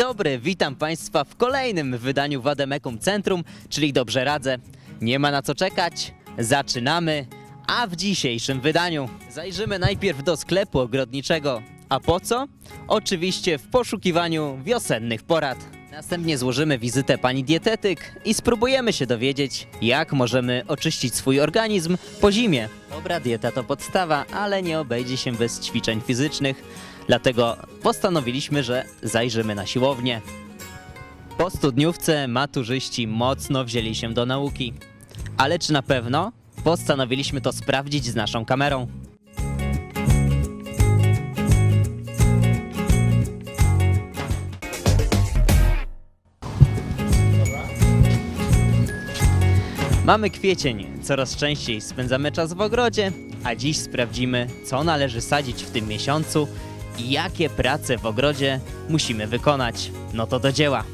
dobry, witam Państwa w kolejnym wydaniu Wademekum Centrum, czyli Dobrze Radzę. Nie ma na co czekać, zaczynamy. A w dzisiejszym wydaniu zajrzymy najpierw do sklepu ogrodniczego. A po co? Oczywiście w poszukiwaniu wiosennych porad. Następnie złożymy wizytę pani dietetyk i spróbujemy się dowiedzieć, jak możemy oczyścić swój organizm po zimie. Dobra dieta to podstawa, ale nie obejdzie się bez ćwiczeń fizycznych, dlatego postanowiliśmy, że zajrzymy na siłownię. Po studniówce maturzyści mocno wzięli się do nauki. Ale czy na pewno? Postanowiliśmy to sprawdzić z naszą kamerą. Mamy kwiecień, coraz częściej spędzamy czas w ogrodzie, a dziś sprawdzimy, co należy sadzić w tym miesiącu i jakie prace w ogrodzie musimy wykonać. No to do dzieła.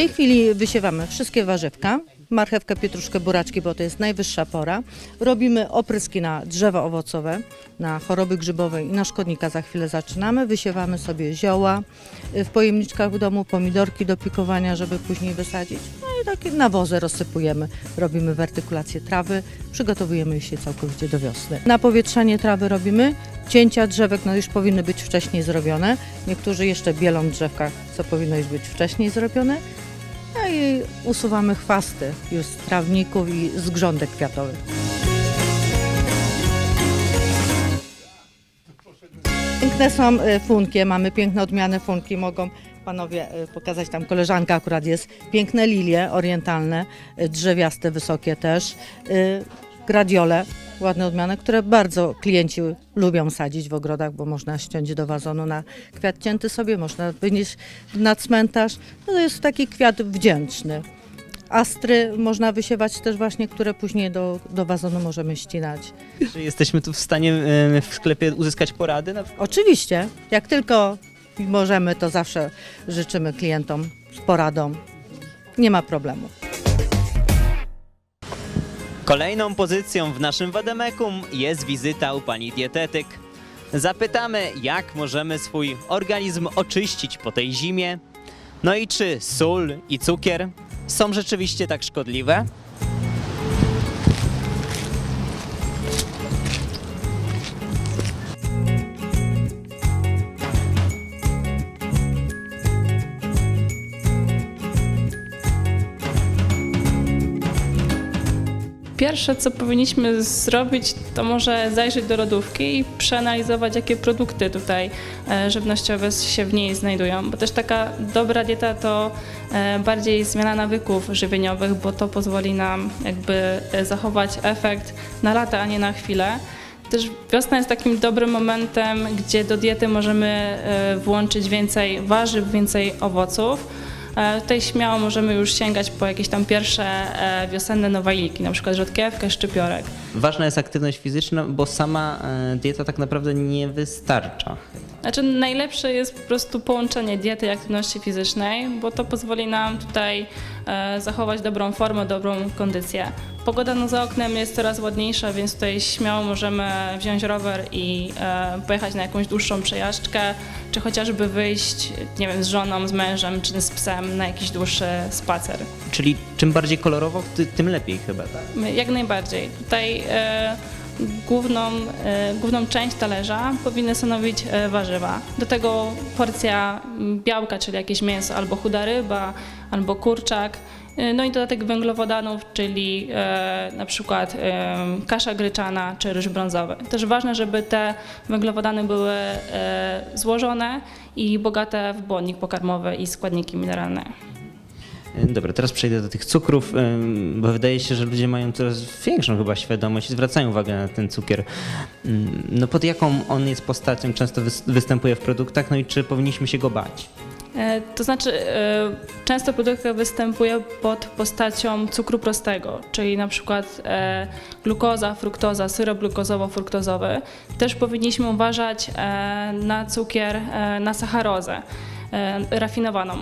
Tej chwili wysiewamy wszystkie warzywka, marchewkę, pietruszkę, buraczki, bo to jest najwyższa pora. Robimy opryski na drzewa owocowe, na choroby grzybowe i na szkodnika za chwilę zaczynamy. Wysiewamy sobie zioła y, w pojemniczkach w domu, pomidorki do pikowania, żeby później wysadzić. No i takie nawozy rozsypujemy. Robimy wertykulację trawy, przygotowujemy się całkowicie do wiosny. Napowietrzanie trawy robimy. Cięcia drzewek no już powinny być wcześniej zrobione. Niektórzy jeszcze bielą drzewka, co powinno już być wcześniej zrobione. No i usuwamy chwasty już z trawników i z grządek kwiatowych. Piękne są e, funkie, mamy piękne odmiany funki, mogą panowie e, pokazać, tam koleżanka akurat jest. Piękne lilie orientalne, e, drzewiaste, wysokie też. Gradiole, ładne odmiany, które bardzo klienci lubią sadzić w ogrodach, bo można ściąć do wazonu na kwiat cięty sobie, można wynieść na cmentarz. No to jest taki kwiat wdzięczny. Astry można wysiewać też właśnie, które później do, do wazonu możemy ścinać. Czy jesteśmy tu w stanie e, w sklepie uzyskać porady? Na? Oczywiście, jak tylko możemy, to zawsze życzymy klientom z poradą. Nie ma problemu. Kolejną pozycją w naszym Wademekum jest wizyta u pani dietetyk. Zapytamy, jak możemy swój organizm oczyścić po tej zimie. No i czy sól i cukier są rzeczywiście tak szkodliwe? Pierwsze, co powinniśmy zrobić, to może zajrzeć do lodówki i przeanalizować, jakie produkty tutaj e, żywnościowe się w niej znajdują. Bo też taka dobra dieta to e, bardziej zmiana nawyków żywieniowych, bo to pozwoli nam jakby e, zachować efekt na lata, a nie na chwilę. Też wiosna jest takim dobrym momentem, gdzie do diety możemy włączyć więcej warzyw, więcej owoców. E, Tutaj śmiało możemy już sięgać po jakieś tam pierwsze e, wiosenne nowajliki, na przykład rzodkiewkę, szczypiorek. Ważna jest aktywność fizyczna, bo sama e, dieta tak naprawdę nie wystarcza. Znaczy najlepsze jest po prostu połączenie diety i aktywności fizycznej, bo to pozwoli nam tutaj e, zachować dobrą formę, dobrą kondycję. Pogoda no za oknem jest coraz ładniejsza, więc tutaj śmiało możemy wziąć rower i e, pojechać na jakąś dłuższą przejażdżkę, czy chociażby wyjść, nie wiem, z żoną, z mężem, czy z psem na jakiś dłuższy spacer. Czyli czym bardziej kolorowo, ty, tym lepiej chyba, tak? Jak najbardziej. Tutaj e, główną, e, główną część talerza powinny stanowić e, warzywa. Do tego porcja białka, czyli jakieś mięso albo chuda ryba, albo kurczak. E, No i dodatek węglowodanów, czyli e, na przykład e, kasza gryczana czy ryż brązowy. Też ważne, żeby te węglowodany były e, złożone i bogate w błonnik pokarmowy i składniki mineralne. E, Dobra, teraz przejdę do tych cukrów, ym, bo wydaje się, że ludzie mają coraz większą chyba świadomość i zwracają uwagę na ten cukier. Ym, No pod jaką on jest postacią, często wys- występuje w produktach, no i czy powinniśmy się go bać? E, To znaczy, e, często produkcja występuje pod postacią cukru prostego, czyli na przykład e, glukoza, fruktoza, syrop glukozowo-fruktozowy. Też powinniśmy uważać e, na cukier, e, na sacharozę e, rafinowaną.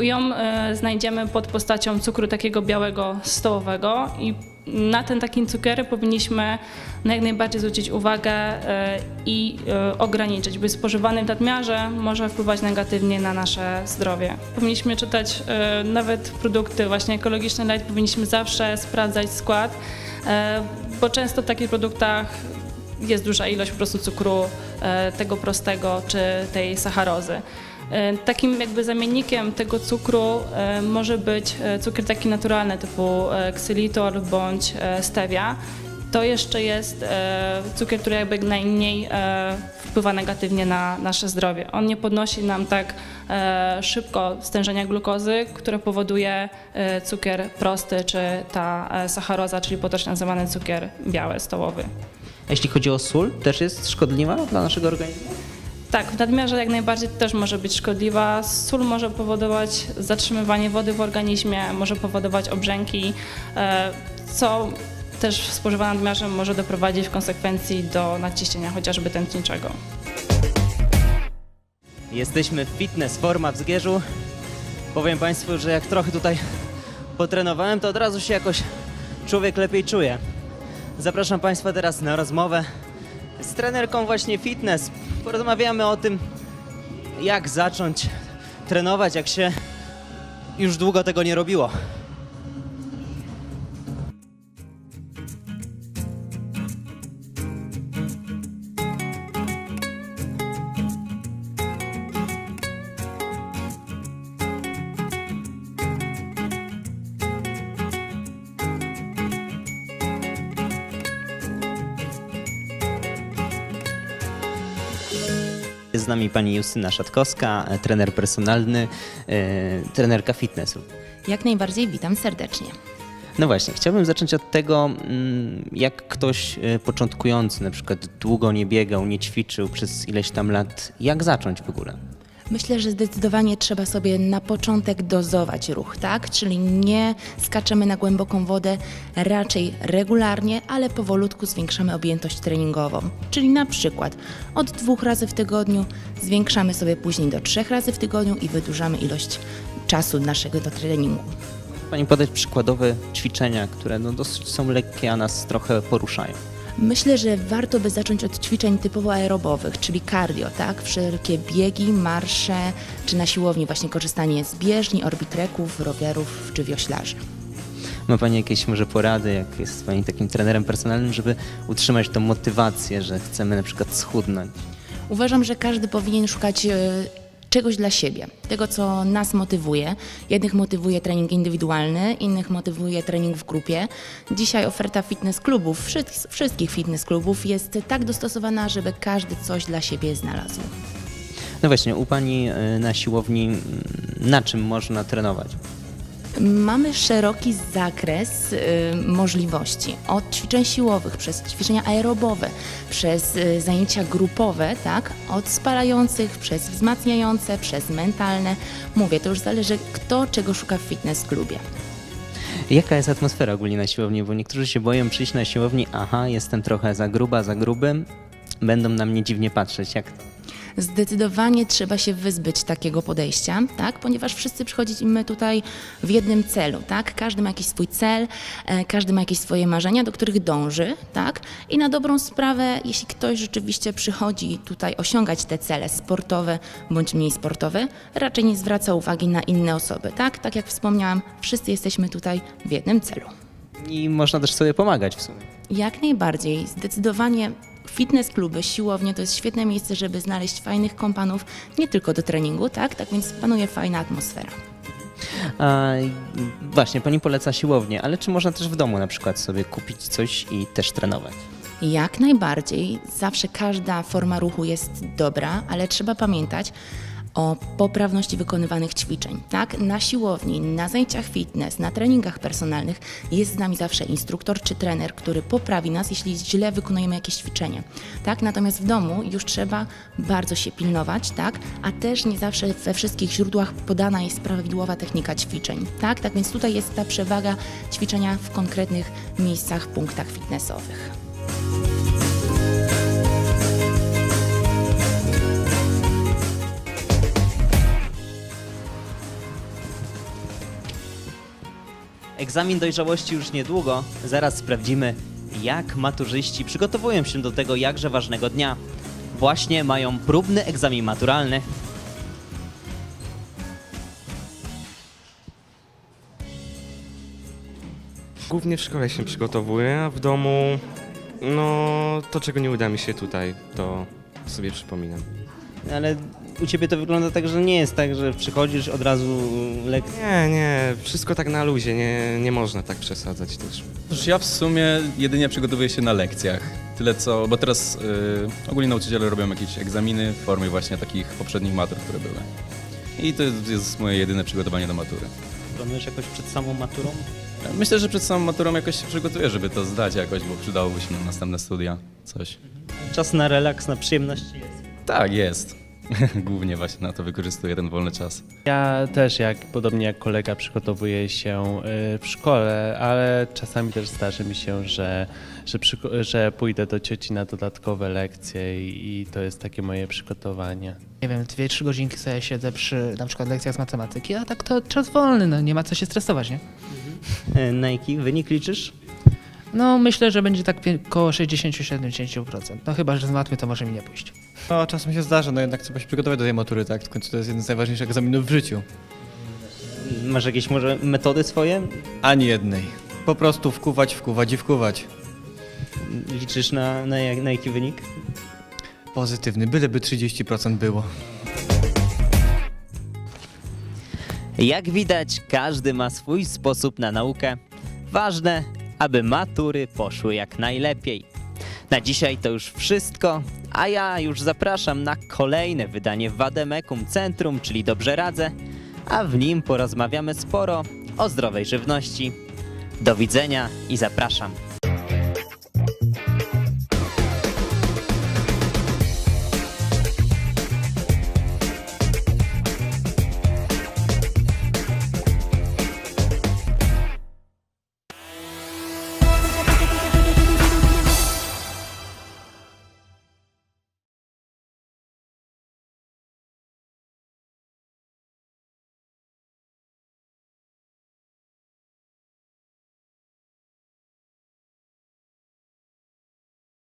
Ją e, znajdziemy pod postacią cukru takiego białego stołowego i na ten taki cukier powinniśmy jak najbardziej zwrócić uwagę e, i e, ograniczyć, by spożywany w nadmiarze może wpływać negatywnie na nasze zdrowie. Powinniśmy czytać nawet produkty właśnie ekologiczne light, powinniśmy zawsze sprawdzać skład, bo często w takich produktach jest duża ilość po prostu cukru tego prostego czy tej sacharozy. E, Takim jakby zamiennikiem tego cukru e, może być e, cukier taki naturalny typu ksylitol bądź stevia. To jeszcze jest cukier, który jakby najmniej wpływa negatywnie na nasze zdrowie. On nie podnosi nam tak szybko stężenia glukozy, które powoduje cukier prosty czy ta sacharoza, czyli potocznie nazywany cukier biały, stołowy. A jeśli chodzi o sól, też jest szkodliwa dla naszego organizmu? Tak, w nadmiarze jak najbardziej też może być szkodliwa. Sól może powodować zatrzymywanie wody w organizmie, może powodować obrzęki, e, co też w nadmiarze może doprowadzić w konsekwencji do nadciśnienia chociażby tętniczego. Jesteśmy w fitness forma w Zgierzu. Powiem Państwu, że jak trochę tutaj potrenowałem, to od razu się jakoś człowiek lepiej czuje. Zapraszam Państwa teraz na rozmowę z trenerką właśnie fitness. Porozmawiamy o tym, jak zacząć trenować, jak się już długo tego nie robiło. Z nami pani Justyna Szatkowska, e, trener personalny, e, trenerka fitnessu. Jak najbardziej witam serdecznie. No właśnie, chciałbym zacząć od tego, mm, jak ktoś e, początkujący, na przykład długo nie biegał, nie ćwiczył przez ileś tam lat, jak zacząć w ogóle? Myślę, że zdecydowanie trzeba sobie na początek dozować ruch, tak? Czyli nie skaczemy na głęboką wodę, raczej regularnie, ale powolutku zwiększamy objętość treningową. Czyli na przykład od dwóch razy w tygodniu zwiększamy sobie później do trzech razy w tygodniu i wydłużamy ilość czasu naszego do treningu. Pani podać przykładowe ćwiczenia, które no dosyć są lekkie, a nas trochę poruszają. Myślę, że warto by zacząć od ćwiczeń typowo aerobowych, czyli cardio, tak? Wszelkie biegi, marsze, czy na siłowni właśnie korzystanie z bieżni, orbitreków, rowerów czy wioślarzy. Ma Pani jakieś może porady, jak jest Pani takim trenerem personalnym, żeby utrzymać tą motywację, że chcemy na przykład schudnąć? Uważam, że każdy powinien szukać e, czegoś dla siebie, tego co nas motywuje. Jednych motywuje trening indywidualny, innych motywuje trening w grupie. Dzisiaj oferta fitness klubów, wszy- wszystkich fitness klubów jest tak dostosowana, żeby każdy coś dla siebie znalazł. No właśnie, u Pani y, na siłowni mm, na czym można trenować? Mamy szeroki zakres y, możliwości. Od ćwiczeń siłowych, przez ćwiczenia aerobowe, przez y, zajęcia grupowe, tak? Od spalających, przez wzmacniające, przez mentalne. Mówię, to już zależy kto czego szuka w fitness klubie. Jaka jest atmosfera ogólnie na siłowni? Bo niektórzy się boją przyjść na siłowni, aha, jestem trochę za gruba, za gruby, będą na mnie dziwnie patrzeć. Jak? Zdecydowanie trzeba się wyzbyć takiego podejścia, tak? ponieważ wszyscy przychodzimy tutaj w jednym celu. Tak? Każdy ma jakiś swój cel, e, każdy ma jakieś swoje marzenia, do których dąży. Tak? I na dobrą sprawę, jeśli ktoś rzeczywiście przychodzi tutaj osiągać te cele sportowe bądź mniej sportowe, raczej nie zwraca uwagi na inne osoby. Tak, tak jak wspomniałam, wszyscy jesteśmy tutaj w jednym celu. I można też sobie pomagać w sumie. Jak najbardziej. Zdecydowanie fitness kluby, siłownie to jest świetne miejsce, żeby znaleźć fajnych kompanów, nie tylko do treningu, tak? Tak więc panuje fajna atmosfera. A, właśnie, pani poleca siłownię, ale czy można też w domu na przykład sobie kupić coś i też trenować? Jak najbardziej. Zawsze każda forma ruchu jest dobra, ale trzeba pamiętać, o poprawności wykonywanych ćwiczeń. Tak? Na siłowni, na zajęciach fitness, na treningach personalnych jest z nami zawsze instruktor czy trener, który poprawi nas, jeśli źle wykonujemy jakieś ćwiczenie. Tak? Natomiast w domu już trzeba bardzo się pilnować, tak? a też nie zawsze we wszystkich źródłach podana jest prawidłowa technika ćwiczeń. Tak? tak więc tutaj jest ta przewaga ćwiczenia w konkretnych miejscach, punktach fitnessowych. Egzamin dojrzałości już niedługo. Zaraz sprawdzimy, jak maturzyści przygotowują się do tego jakże ważnego dnia. Właśnie mają próbny egzamin maturalny. Głównie w szkole się przygotowuję, a w domu, no to czego nie uda mi się tutaj, to sobie przypominam. Ale u ciebie to wygląda tak, że nie jest tak, że przychodzisz od razu lekcje. Nie, nie, wszystko tak na luzie, nie, nie można tak przesadzać też. Cóż, ja w sumie jedynie przygotowuję się na lekcjach. Tyle co, bo teraz y, ogólnie nauczyciele robią jakieś egzaminy w formie właśnie takich poprzednich matur, które były. I to jest, jest moje jedyne przygotowanie do matury. Planujesz jakoś przed samą maturą? Myślę, że przed samą maturą jakoś się przygotuję, żeby to zdać jakoś, bo przydałoby się na następne studia coś. Czas na relaks, na przyjemności jest. Tak, jest. Głównie właśnie na to wykorzystuję ten wolny czas. Ja też, jak podobnie jak kolega, przygotowuję się y, w szkole, ale czasami też zdarzy mi się, że, że, przygo- że pójdę do cioci na dodatkowe lekcje i, i to jest takie moje przygotowanie. nie wiem, dwie, trzy godzinki sobie siedzę przy na przykład lekcjach z matematyki, a tak to czas wolny, no nie ma co się stresować, nie? E, Na jaki wynik liczysz? No myślę, że będzie tak pie- koło 60-70%. No chyba, że z matmy to może mi nie pójść. No, czasem się zdarza, no jednak trzeba się przygotować do tej matury, tak? W końcu to jest jeden z najważniejszych egzaminów w życiu. Masz jakieś może metody swoje? Ani jednej. Po prostu wkuwać, wkuwać i wkuwać. Liczysz na, na, jak, na jaki wynik? Pozytywny, byleby 30% było. Jak widać, każdy ma swój sposób na naukę. Ważne, aby matury poszły jak najlepiej. Na dzisiaj to już wszystko, a ja już zapraszam na kolejne wydanie Wademekum Centrum, czyli Dobrze Radzę, a w nim porozmawiamy sporo o zdrowej żywności. Do widzenia i zapraszam.